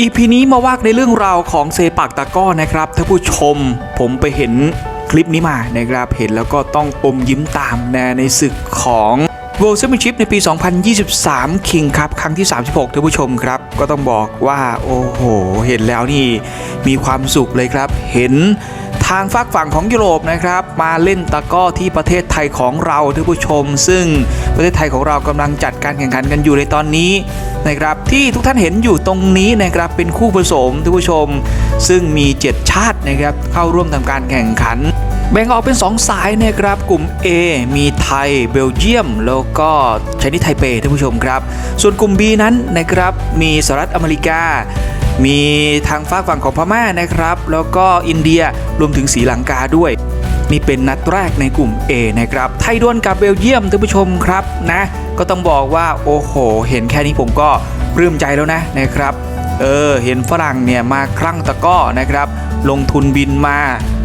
อีพีนี้มาว่าในเรื่องราวของเซปักตะก้อนะครับท่านผู้ชมผมไปเห็นคลิปนี้มานะครับเห็นแล้วก็ต้องอมยิ้มตามนะในศึกของ World Championship ในปี 2023 King ครับ ครั้งที่ 36ท่านผู้ชมครับ ก็ต้องบอกว่า โอ้โห เห็นแล้วนี่ มีความสุขเลยครับ เห็น ทางฝากฝั่งของยุโรปนะครับ มาเล่นตะก้อที่ประเทศไทยของเราท่านผู้ชม ซึ่งประเทศไทยของเรากำลังจัดการแข่งขันกันอยู่ในตอนนี้นะครับที่ทุกท่านเห็นอยู่ตรงนี้นะครับเป็นคู่ผสมท่านผู้ชม ซึ่งมี 7 ชาตินะครับเข้าร่วมทำการแข่งขันแบ่งออกเป็น 2 สายนะครับกลุ่ม A มีไทย เบลเยียม แล้วก็ชนิดไทเปท่านผู้ชมครับ ส่วนกลุ่ม B นั้นนะครับมีสหรัฐอเมริกา มีทางฝากฝั่งของพม่านะครับ แล้วก็อินเดียรวมถึงสีลังกาด้วย นี่เป็นนัดแรกในกลุ่ม A นะครับ ไทยดวลกับเบลเยียมท่านผู้ชมครับนะ ก็ต้องบอกว่าโอ้โห เห็นแค่นี้ผมก็ปลื้มใจแล้วนะนะครับ เออ เห็นฝรั่งเนี่ยมาคลั่งตะก้อนะครับ ลงทุนบินมา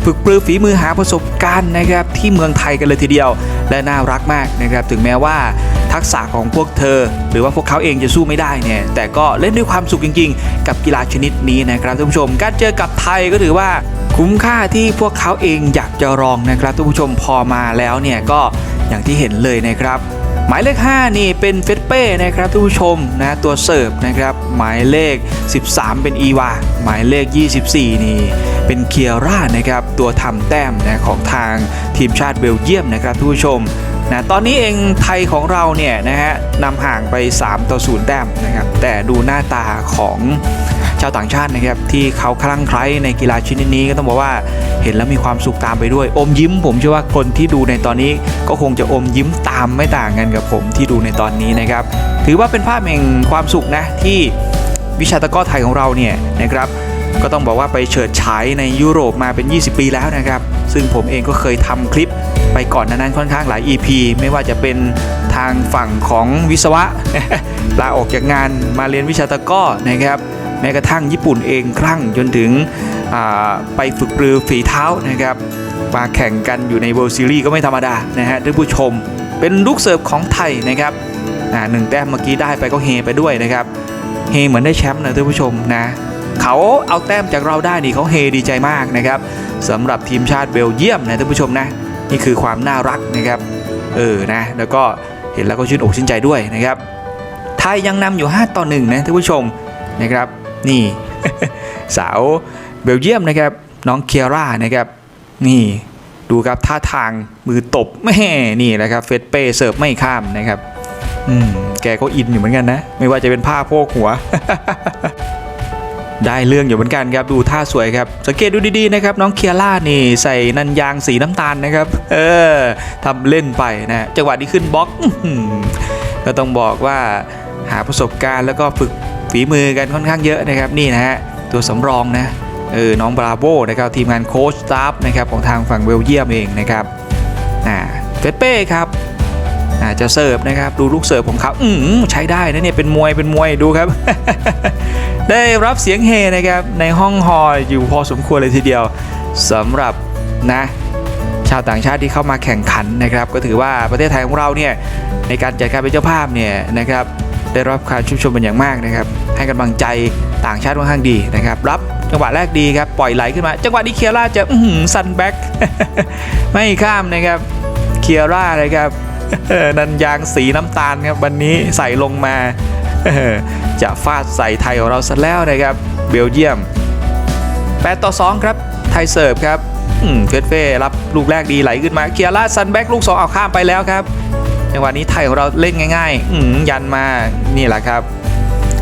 ฝึกปรือฝีมือหาประสบการณ์นะครับที่เมืองไทยกันเลยทีเดียว และน่ารักมากนะครับถึงแม้ว่าทักษะของพวกเธอ หรือว่าพวกเขาเองจะสู้ไม่ได้เนี่ยแต่ก็เล่นด้วยความสุขจริง ๆ กับกีฬาชนิดนี้นะครับท่านผู้ชม การเจอกับไทยก็ถือว่าคุ้มค่าที่พวกเขาเองอยากจะลองนะครับท่านผู้ชมพอมาแล้วเนี่ยก็อย่างที่เห็นเลยนะครับ หมายเลข 5 นี่เป็นเฟสเป้นะครับท่านผู้ชมนะตัวเสิร์ฟนะครับหมายเลข 13 เป็นอีวาหมายเลข 24 นี่เป็นเคียร่านะครับตัวทำแต้มนะของทางทีมชาติเบลเยียมนะครับท่านผู้ชมนะตอนนี้เองไทยของเราเนี่ยนะฮะนำห่างไป 3 ต่อ0แต้มนะครับแต่ดูหน้าตาของชาวต่างชาตินะครับที่เขาคลั่งไคล้ในกีฬาชนิดนี้ก็ต้องบอกว่าเห็นแล้วมีความสุขตามไปด้วย อมยิ้ม ผมเชื่อว่าคนที่ดูในตอนนี้ก็คงจะอมยิ้มตามไม่ต่างกันกับผมที่ดูในตอนนี้นะครับถือว่าเป็นภาพแห่งความสุขนะที่วิชาตะก้อไทยของเราเนี่ยนะครับก็ต้องบอกว่าไปเฉิดฉายในยุโรปมาเป็น 20 ปีแล้วนะครับ ซึ่งผมเองก็เคยทำคลิป ไปก่อนนั้นค่อนข้างหลาย EP ไม่ว่าจะเป็นทางฝั่งของวิศวะลาออกจากงานมาเรียนวิชาตะก้อนะครับแม้กระทั่งญี่ปุ่นเองครั่งจนถึงไปฝึกปรือฝีเท้านะครับมาแข่งกันอยู่ใน World Series ก็ไม่ธรรมดานะฮะท่านผู้ชม เป็นลูกเสิร์ฟของไทยนะครับหนึ่งแต้มเมื่อกี้ได้ไปก็เฮไปด้วยนะครับเฮเหมือนได้แชมป์นะท่านผู้ชมนะเขาเอาแต้มจากเราได้นี่เขาเฮดีใจมากนะครับสำหรับทีมชาติเบลเยียมนะท่านผู้ชมนะ นี่คือความน่ารักนะครับ เออนะแล้วก็เห็นแล้วก็ชื่นอกชื่นใจด้วยนะครับ ไทยยังนำอยู่ 5 ต่อ1นะท่านผู้ชมนะครับ นี่ สาวเบลเยียมนะครับ น้องเคียร่านะครับ นี่ดูครับท่าทางมือตบแม่นี่แหละครับเฟสเป้เสิร์ฟไม่ข้ามนะครับ อืมแกก็อินอยู่เหมือนกันนะ ไม่ว่าจะเป็นผ้าโพกหัว ได้เรื่องอยู่เหมือนกันครับดูท่าสวยครับ สังเกตดูดีๆนะครับน้องเคียร่านี่ใส่นันยางสีน้ำตาลนะครับ เออทำเล่นไปนะจังหวะที่ขึ้นบล็อกก็ต้องบอกว่าหาประสบการณ์แล้วก็ฝึกฝีมือกันค่อนข้างเยอะนะครับนี่นะฮะตัวสำรองนะเออน้องบราโวนะครับทีมงานโค้ชสตาฟนะครับของทางฝั่งเบลเยียมเองนะครับอ่าเฟเป้ครับ อาจะเสิร์ฟนะครับ ดูลูกเสิร์ฟของเขาอืมใช้ได้นะเนี่ยเป็นมวยเป็นมวยดูครับ ได้รับเสียงเฮนะครับในห้องฮอลอยู่พอสมควรเลยทีเดียวสำหรับนะ ชาวต่างชาติที่เข้ามาแข่งขันนะครับ ก็ถือว่าประเทศไทยของเราเนี่ยในการจัดการเป็นเจ้าภาพเนี่ยนะครับได้รับการชื่นชมเป็นอย่างมากนะครับ ให้กำลังใจต่างชาติค่อนข้างดีนะครับ รับจังหวะแรกดีครับ ปล่อยไหลขึ้นมา จังหวะนี้เคียร่าจะ อื้อหือซันแบ็กไม่ข้ามนะครับ เคียร่านะครับ นันยางสีน้ำตาลครับวันนี้ใส่ลงมา จะฟาดใส่ไทยของเราซะแล้วนะครับ เบลเยียม8ต่อ 2 ครับ ไทยเสิร์ฟครับเฟสเฟ่รับลูกแรกดีไหลขึ้นมาเคียร่าซันแบ็กลูก 2 เอาข้ามไปแล้วครับจังหวะนี้ไทยของเราเล่นง่ายๆยันมานี่แหละครับ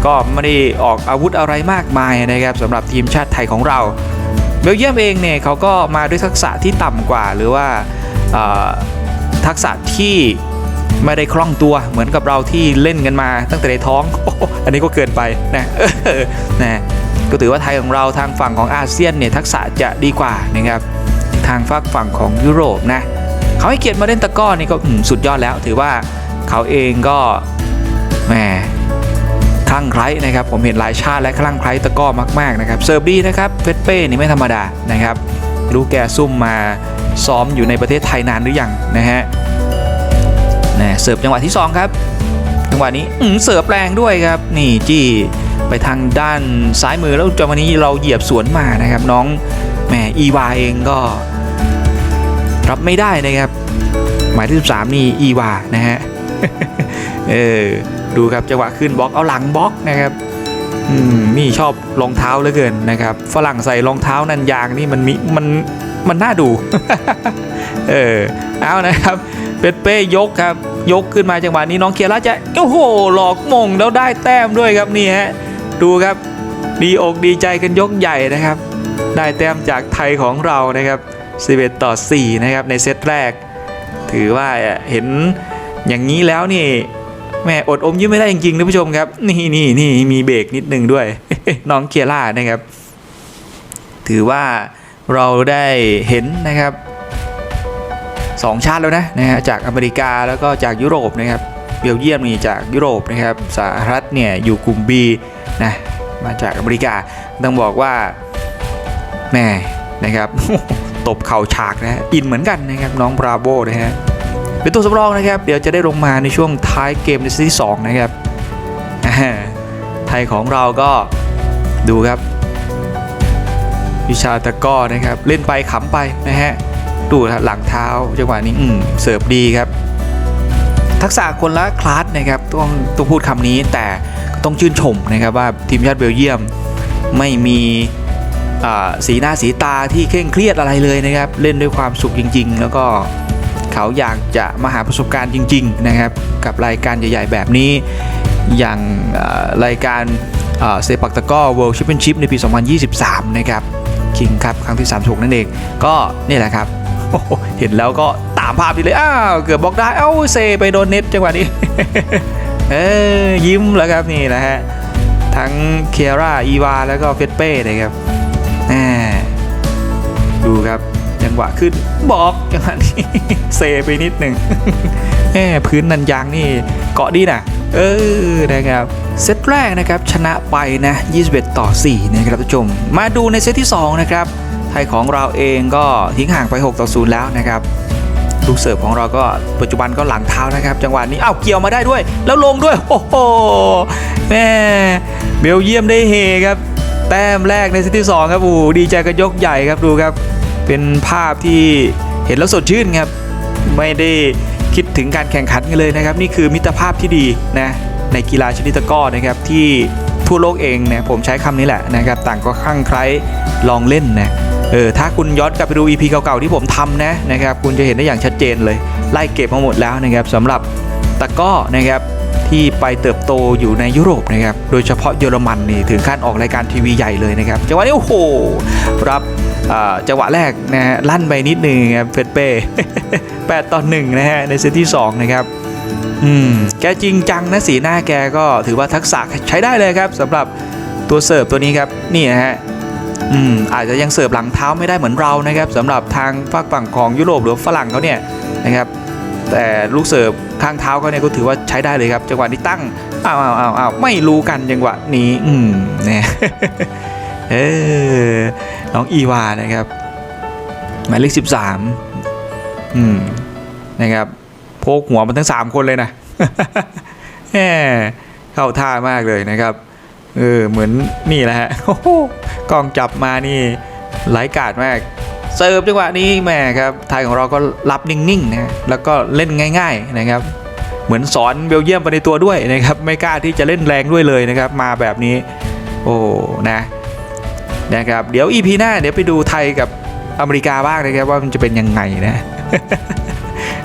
ก็ไม่ได้ออกอาวุธอะไรมากมายนะครับสำหรับทีมชาติไทยของเรา เบลเยียมเองเนี่ยเขาก็มาด้วยทักษะที่ต่ำกว่าหรือว่า ทักษะที่ไม่ได้คล่องตัวเหมือนกับเราที่เล่นกันมาตั้งแต่ในท้องอ,อันนี้ก็เกินไปนะนะก็ถือว่าไทยของเราทางฝั่งของอาเซียนเนี่ยทักษะจะดีกว่านะครับทางฝากฝั่งของยุโรปนะเขาให้เกียรติมาเล่นตะก้อนี่ก็สุดยอดแล้ว ถือว่าเขาเองก็แหมคลั่งไคล้นะครับผมเห็นหลายชาติและคลั่งไคล้ตะก้อมากๆนะครับเซิร์ฟดีนะครับเฟสเป้นี่ไม่ธรรมดานะครับรู้แกซุ่มมา ซ้อมอยู่ในประเทศไทยนานหรือยังนะฮะนะเสิร์ฟจังหวะที่ 2 ครับ จังหวะนี้เสิร์ฟแรงด้วยครับ นี่จี้ไปทางด้านซ้ายมือแล้วจังหวะนี้เราเหยียบสวนมานะครับน้องแหมอีวาเองก็ รับไม่ได้นะครับ หมายที่ 13 นี่อีวานะฮะเออดูครับจังหวะขึ้นบล็อกเอาหลังบล็อกนะครับ อืมนี่ชอบรองเท้าเหลือเกินนะครับ ฝรั่งใส่รองเท้านันยางนี่มันมีมันมันน่าดู เออเอานะครับ เปเป้ยกครับ ยกขึ้นมาจังหวะนี้น้องเคียร่าจะโอ้โหหลอกมงแล้วได้แต้มด้วยครับนี่ฮะดูครับ ดีอกดีใจกันยกใหญ่นะครับ ได้แต้มจากไทยของเรานะครับ11ต่อ4นะครับในเซตแรก ถือว่าเห็นอย่างนี้แล้วนี่ แม่อดอมยิ้มไม่ได้จริงๆท่านผู้ชมครับ นี่นี่นี่มีเบรกนิดนึงด้วย น้องเคียร่านะครับ ถือว่าเราได้เห็นนะครับสองชาติแล้วนะนะฮะจากอเมริกาแล้วก็จากยุโรปนะครับเบลเยียมนี่จากยุโรปนะครับสหรัฐเนี่ยอยู่กลุ่ม B นะมาจากอเมริกาต้องบอกว่าแม่นะครับตบเข่าฉากนะฮะอินเหมือนกันนะครับน้องบราโวนะฮะ เป็นตัวสำรองนะครับ เดี๋ยวจะได้ลงมาในช่วงท้ายเกมในเซตที่2นะครับไทยของเราก็ดูครับ วิชาตะก้อนะครับ เล่นไปขำไปนะฮะดูหลังเท้าจังหวะนี้อืมเสิร์ฟดีครับ ทักษะคนละคลาสนะครับต้องต้องพูดคำนี้แต่ต้องชื่นชมนะครับว่าทีมชาติเบลเยียมไม่มีสีหน้าสีตาที่เคร่งเครียดอะไรเลยนะครับ เล่นด้วยความสุขจริง ๆ แล้วก็ เขาอยากจะมาหาประสบการณ์จริง ๆ นะครับ กับรายการใหญ่ ๆ แบบนี้ อย่างรายการเซปักตะก้อ World Championship ในปี 2023 นะครับคิงครับครั้งที่36นั่นเอง ก็นี่แหละครับเห็นแล้วก็ตามภาพดีเลย อ้าว เกือบบอกได้ เอ้า เซไปโดนเน็ตจังหวะนี้ เออยิ้มแล้วครับนี่นะฮะ ทั้งเคียร่าอีวา แล้วก็เฟสเป้นะครับแหมดูครับ จังหวะขึ้นบอกจังหวะนี้เซไปนิดหนึ่งแหมพื้นนันยางนี่เกาะดีนะเออนะครับเซตแรกนะครับชนะไปนะ21 ต่อ 4 นะครับท่านผู้ชม มาดูในเซตที่ 2 นะครับ ไทยของเราเองก็ทิ้งห่างไป 6 ต่อ 0 แล้วนะครับลูกเสิร์ฟของเราก็ปัจจุบันก็หลังเท้านะครับ จังหวะนี้อ้าวเกี่ยวมาได้ด้วย แล้วลงด้วย โอ้โหแม่เบลเยียมได้เฮครับ แต้มแรกในเซตที่ 2 ครับโอ้ดีใจกันยกใหญ่ครับดูครับ เป็นภาพที่เห็นแล้วสดชื่นครับ ไม่ได้คิดถึงการแข่งขันกันเลยนะครับ นี่คือมิตรภาพที่ดีนะในกีฬาชนิดตะก้อนะครับที่ทั่วโลกเองเนี่ยผมใช้คำนี้แหละนะครับต่างก็คลั่งไคล้ลองเล่นนะเออถ้าคุณย้อนกลับไปดู EP เก่าๆที่ผมทำนะนะครับคุณจะเห็นได้อย่างชัดเจนเลย ไล่เก็บมาหมดแล้วนะครับสำหรับตะก้อนะครับที่ไปเติบโตอยู่ในยุโรปนะครับ โดยเฉพาะเยอรมันนี่ถึงขั้นออกรายการทีวีใหญ่เลยนะครับจังหวะนี้โอ้โห รับ จังหวะแรกนะฮะลั่นไปนิดนึงครับเฟดเป้8ต่อ1นะฮะในเซตที่ 2 นะครับอืมแกจริงจังนะสีหน้าแกก็ถือว่าทักษะใช้ได้เลยครับสำหรับตัวเสิร์ฟตัวนี้ครับนี่นะฮะอืมอาจจะยังเสิร์ฟหลังเท้าไม่ได้เหมือนเรานะครับสำหรับทางฝากฝั่งของยุโรปหรือฝรั่งเขาเนี่ยนะครับแต่ลูกเสิร์ฟข้างเท้าเขาเนี่ยก็ถือว่าใช้ได้เลยครับจังหวะนี้ตั้งอ้าวอ้าวอ้าวอ้าวไม่รู้กันจังหวะนี้อืมเนี่ย เออ น้องอีวานะครับ หมายเลข 13 อืม นะครับ โพกหัวมันทั้ง 3 คนเลยนะแหมเข้าท่ามากเลยนะครับ เออ เหมือนนี่แหละฮะโอ้กล้องจับมานี่ไหลกาดมาก เสิร์ฟจังหวะนี้แม่ครับไทยของเราก็รับนิ่งๆนะแล้วก็เล่นง่าย ๆนะครับเหมือนสอนเบลเยียมไปในตัวด้วยนะครับ ไม่กล้าที่จะเล่นแรงด้วยเลยนะครับ มาแบบนี้ โอ้นะ นะครับเดี๋ยวอีพีหน้าเดี๋ยวไปดูไทยกับอเมริกาบ้างนะครับว่ามันจะเป็นยังไงนะ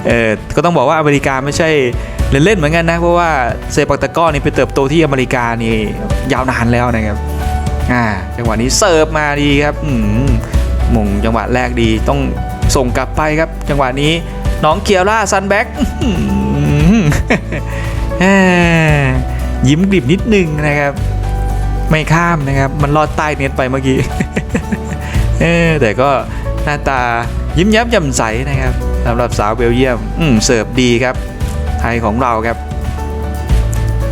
เออก็ต้องบอกว่าอเมริกาไม่ใช่เล่นๆเหมือนกันนะเพราะว่าเซปักตะก้อนี่ไปเติบโตที่อเมริกานี่ยาวนานแล้วนะครับอ่าจังหวะนี้เสิร์ฟมาดีครับมมงจังหวะแรกดีต้องส่งกลับไปครับ จังหวะนี้น้องเคียร่าซันแบ็กยิ้มกริบนิดนึงนะครับ ไม่ข้ามนะครับ มันลอดใต้เน็ตไปเมื่อกี้เออแต่ก็หน้าตายิ้มแย้มแจ่มใสนะครับสำหรับสาวเบลเยียม อืมเสิร์ฟดีครับ ไทยของเราครับ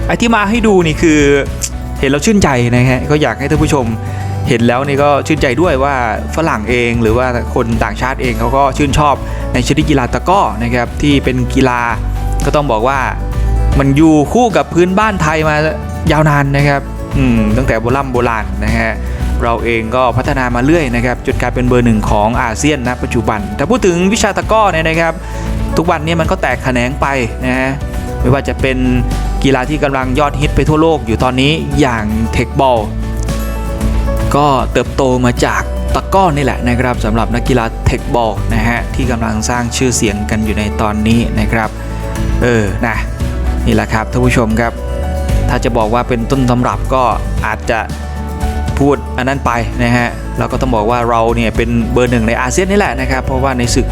ไอที่มาให้ดูนี่คือเห็นแล้วชื่นใจนะฮะก็อยากให้ท่านผู้ชมเห็นแล้วนี่ก็ชื่นใจด้วยว่าฝรั่งเองหรือว่าคนต่างชาติเองเขาก็ชื่นชอบในชนิดกีฬาตะก้อนะครับที่เป็นกีฬาก็ต้องบอกว่ามันอยู่คู่กับพื้นบ้านไทยมายาวนานนะครับ ตั้งแต่โบราณโบราณนะฮะเราเองก็พัฒนามาเรื่อยนะครับจนกลายเป็นเบอร์หนึ่งของอาเซียนนะปัจจุบัน แต่พูดถึงวิชาตะก้อเนี่ยนะครับ ทุกวันนี้มันก็แตกแขนงไปนะฮะไม่ว่าจะเป็นกีฬาที่กำลังยอดฮิตไปทั่วโลกอยู่ตอนนี้อย่างเทคบอลก็เติบโตมาจากตะก้อนี่แหละนะครับสำหรับนักกีฬาเทคบอลนะฮะที่กำลังสร้างชื่อเสียงกันอยู่ในตอนนี้นะครับ เออนะนี่แหละครับท่านผู้ชมครับ ถ้าจะบอกว่าเป็นต้นตำรับก็อาจจะพูดอันนั้นไปนะฮะเราก็ต้องบอกว่าเราเนี่ยเป็นเบอร์หนึ่งในอาเซียนนี่แหละนะครับ เพราะว่าในศึก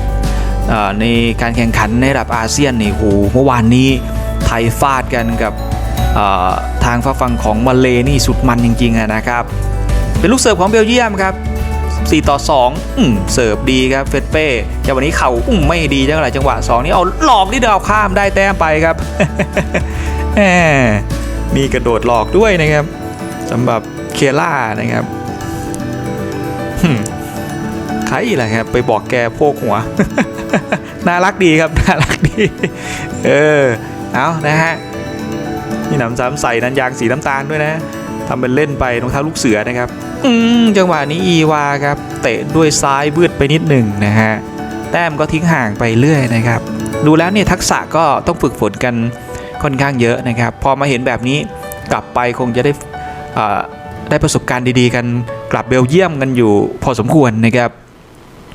ในการแข่งขันในระดับอาเซียนนี่โหเมื่อวานนี้ไทยฟาดกันกับทางฝั่งของมาเลนี่สุดมันจริงๆนะครับ เป็นลูกเสิร์ฟของเบลเยียมครับ4ต่อ2อืมเสิร์ฟดีครับเฟดเป้แต่วันนี้เข่าอุ้มไม่ดีจังไรจังหวะ 2 นี้เอาหลอกนี่เดียวข้ามได้แต้มไปครับ มีกระโดดหลอกด้วยนะครับสำหรับเคล่านะครับฮึใครล่ะครับ ไปบอกแกโพกหัว น่ารักดีครับ น่ารักดี เออ เอานะฮะนี่หนำซ้ำใส่นันยางสีน้ำตาลด้วยนะทำเป็นเล่นไปรองเท้าลูกเสือนะครับ อืมจังหวะนี้อีวาครับ เตะด้วยซ้ายบืดไปนิดหนึ่งนะฮะ แต้มก็ทิ้งห่างไปเรื่อยนะครับ ดูแล้วเนี่ยทักษะก็ต้องฝึกฝนกัน ค่อนข้างเยอะนะครับ พอมาเห็นแบบนี้กลับไปคงจะได้ได้ประสบการณ์ดีๆ กันกลับเบลเยียมกันอยู่พอสมควรนะครับ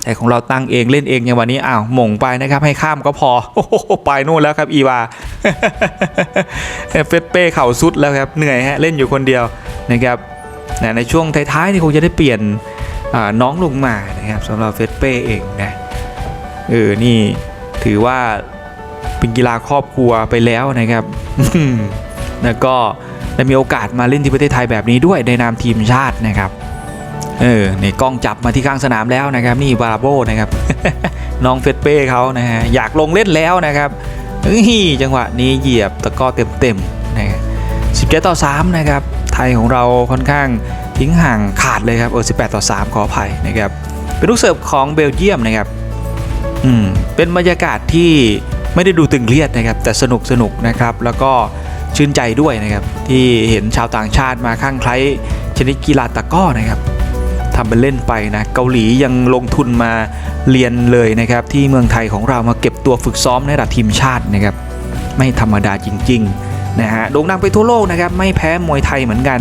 แต่ของเราตั้งเองเล่นเองอย่างวันนี้อ้าวหม่งไปนะครับ ให้ข้ามก็พอโอ้โหไปนู่นแล้วครับอีวาเฟสเป้เข่าสุดแล้วครับเหนื่อยฮะเล่นอยู่คนเดียวนะครับในช่วงท้ายๆนี่คงจะได้เปลี่ยนน้องลงมานะครับสำหรับเฟสเป้เองนะเออนี่ถือว่า เป็นกีฬาครอบครัวไปแล้วนะครับแล้วก็ได้มีโอกาสมาเล่นที่ประเทศไทยแบบนี้ด้วยในนามทีมชาตินะครับ เออในกล้องจับมาที่ข้างสนามแล้วนะครับ นี่บาราโบนะครับ น้องเฟสเป้เขานะฮะอยากลงเล่นแล้วนะครับเฮ้ยจังหวะนี้เหยียบตะก้อเต็มๆนะ17ต่อ3นะครับ ไทยของเราค่อนข้างทิ้งห่างขาดเลยครับเออ18ต่อ3ขออภัยนะครับ เป็นลูกเสิร์ฟของเบลเยียมนะครับ อืมเป็นบรรยากาศที่ ไม่ได้ดูตึงเครียดนะครับแต่สนุกสนุกนะครับแล้วก็ชื่นใจด้วยนะครับที่เห็นชาวต่างชาติมาข้างใครชนิดกีฬาตะก้อนะครับทำเป็นเล่นไปนะเกาหลียังลงทุนมาเรียนเลยนะครับที่เมืองไทยของเรามาเก็บตัวฝึกซ้อมในระดับทีมชาตินะครับไม่ธรรมดาจริงๆนะฮะโด่งดังไปทั่วโลกนะครับไม่แพ้มวยไทยเหมือนกัน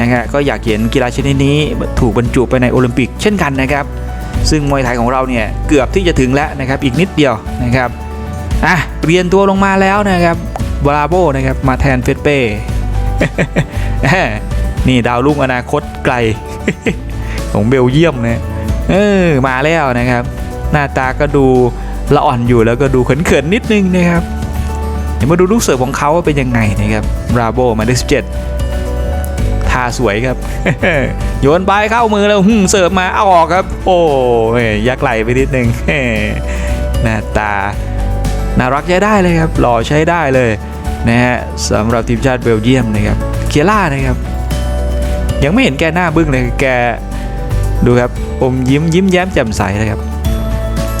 นะฮะก็อยากเห็นกีฬาชนิดนี้ถูกบรรจุไปในโอลิมปิกเช่นกันนะครับ ซึ่งมวยไทยของเราเนี่ยเกือบที่จะถึงแล้วนะครับอีกนิดเดียวนะครับ อะเปลี่ยนตัวลงมาแล้วนะครับบราโบนะครับมาแทนเฟสเป้นี่ดาวรุ่งอนาคตไกล ของเบลเยียมนะเออมาแล้วนะครับ หน้าตาก็ดูละอ่อนอยู่แล้วก็ดูเขินๆนิดนึงนะครับเดี๋ยวมาดูลูกเสิร์ฟของเขาเป็นยังไงนะครับราโบมาได้สิบเจ็ดทาสวยครับโยนไปเข้ามือแล้วหึ่มเสิร์ฟมาเอาออกครับ โอ้ยยักไหลไปนิดนึงหน้าตา น่ารักใช้ได้เลยครับหล่อใช้ได้เลยนะฮะสำหรับทีมชาติเบลเยียมนะครับเคียร่านะครับ ยังไม่เห็นแกหน้าบึ้งเลยแกดูครับอมยิ้มยิ้มแย้มแจ่มใสเลยครับ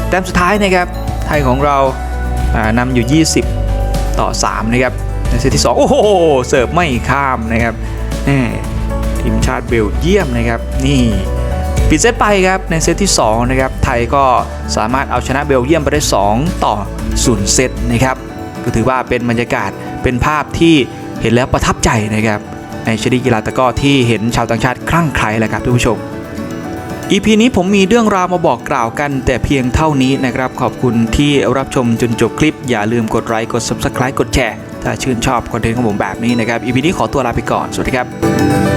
แต้มสุดท้ายนะครับไทยของเรานำอยู่ 20 ต่อ 3 นะครับในเซตที่ 2 โอ้โห เสิร์ฟไม่ข้ามนะครับแน่ทีมชาติเบลเยียมนะครับ นี่ ปิดเซตไปครับในเซตที่2นะครับไทยก็สามารถเอาชนะเบลเยียมไปได้ 2 ต่อ0เซตนะครับก็ถือว่าเป็นบรรยากาศเป็นภาพที่เห็นแล้วประทับใจนะครับในชนิดกีฬาตะก้อที่เห็นชาวต่างชาติคลั่งไคล้แหละครับทุกผู้ชม EP นี้ผมมีเรื่องราวมาบอกกล่าวกัน แต่เพียงเท่านี้นะครับ ขอบคุณที่รับชมจนจบคลิป อย่าลืมกดไลค์กด Subscribe กดแชร์ ถ้าชื่นชอบคอนเทนต์ของผมแบบนี้นะครับ EP นี้ขอตัวลาไปก่อน สวัสดีครับ